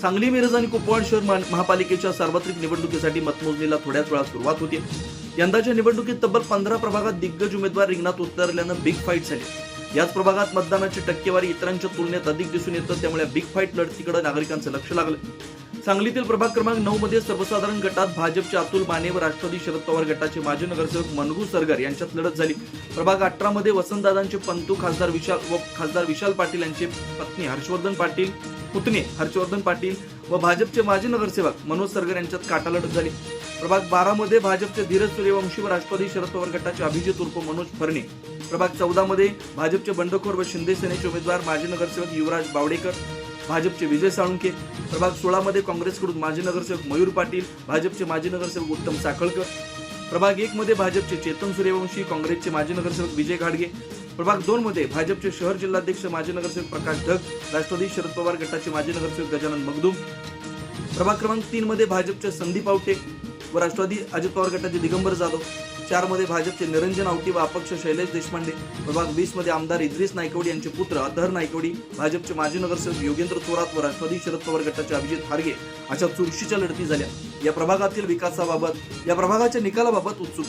सांगली मिरज आणि कुपवाड शहर महापालिकेच्या सार्वत्रिक निवडणुकीसाठी मतमोजणीला थोड्याच वेळात सुरुवात होती यंदाच्या निवडणुकीत तब्बल पंधरा प्रभागात दिग्गज उमेदवार रिंगणात उतरल्यानं बिग फाईट झाली. याच प्रभागात मतदानाची टक्केवारी इतरांच्या तुलनेत अधिक दिसून येतं त्यामुळे बिग फाईट लढतीकडे नागरिकांचं लक्ष लागलं. सांगलीतील प्रभाग क्रमांक नऊ मध्ये सर्वसाधारण गटात भाजपचे अतुल माने व राष्ट्रवादी शरद पवार गटाचे माजी नगरसेवक मनगू सरगर यांच्यात लढत झाली. प्रभाग अठरा मध्ये वसंतदादांचे पंतू खासदार विशाल व खासदार विशाल पाटील यांचे पत्नी हर्षवर्धन पाटील पुतणे हर्षवर्धन पाटील व भाजपचे माजी नगरसेवक मनोज सरगर यांच्यात काटा लढत झाली. प्रभाग बारा मध्ये भाजपचे धीरज सूर्यवंशी व राष्ट्रवादी शरद पवार गटाचे अभिजित उर्फ मनोज फरणे. प्रभाग चौदामध्ये भाजपचे बंडखोर व शिंदे सेनेचे उमेदवार माजी नगरसेवक युवराज बावडेकर भाजपचे विजय साळुंके प्रभाग सोळामध्ये काँग्रेसकडून माजी नगरसेवक मयूर पाटील भाजपचे माजी नगरसेवक उत्तम साखळकर प्रभाग एकमध्ये भाजपचे चेतन सूर्यवंशी काँग्रेसचे माजी नगरसेवक विजय घाडगे प्रभाग दोनमध्ये भाजपचे शहर जिल्हाध्यक्ष माजी नगरसेवक प्रकाश ढग राष्ट्रवादी शरद पवार गटाचे माजी नगरसेवक गजानन मगदूम प्रभाग क्रमांक तीनमध्ये भाजपचे संदीप आवटे व राष्ट्रवादी अजित पवार गटाचे दिगंबर जाधव चारमध्ये भाजपचे निरंजन आवटी व अपक्ष शैलेश देशपांडे प्रभाग वीसमध्ये आमदार इद्रिस नायकवडी यांचे पुत्र अधर नायकवडी भाजपचे माजी नगरसेवक योगेंद्र थोरात व राष्ट्रवादी शरद पवार गटाचे अभिजित हारगे अशा चुरशीच्या लढती झाल्या. या प्रभागातील विकासाबाबत या प्रभागाच्या निकालाबाबत उत्सुक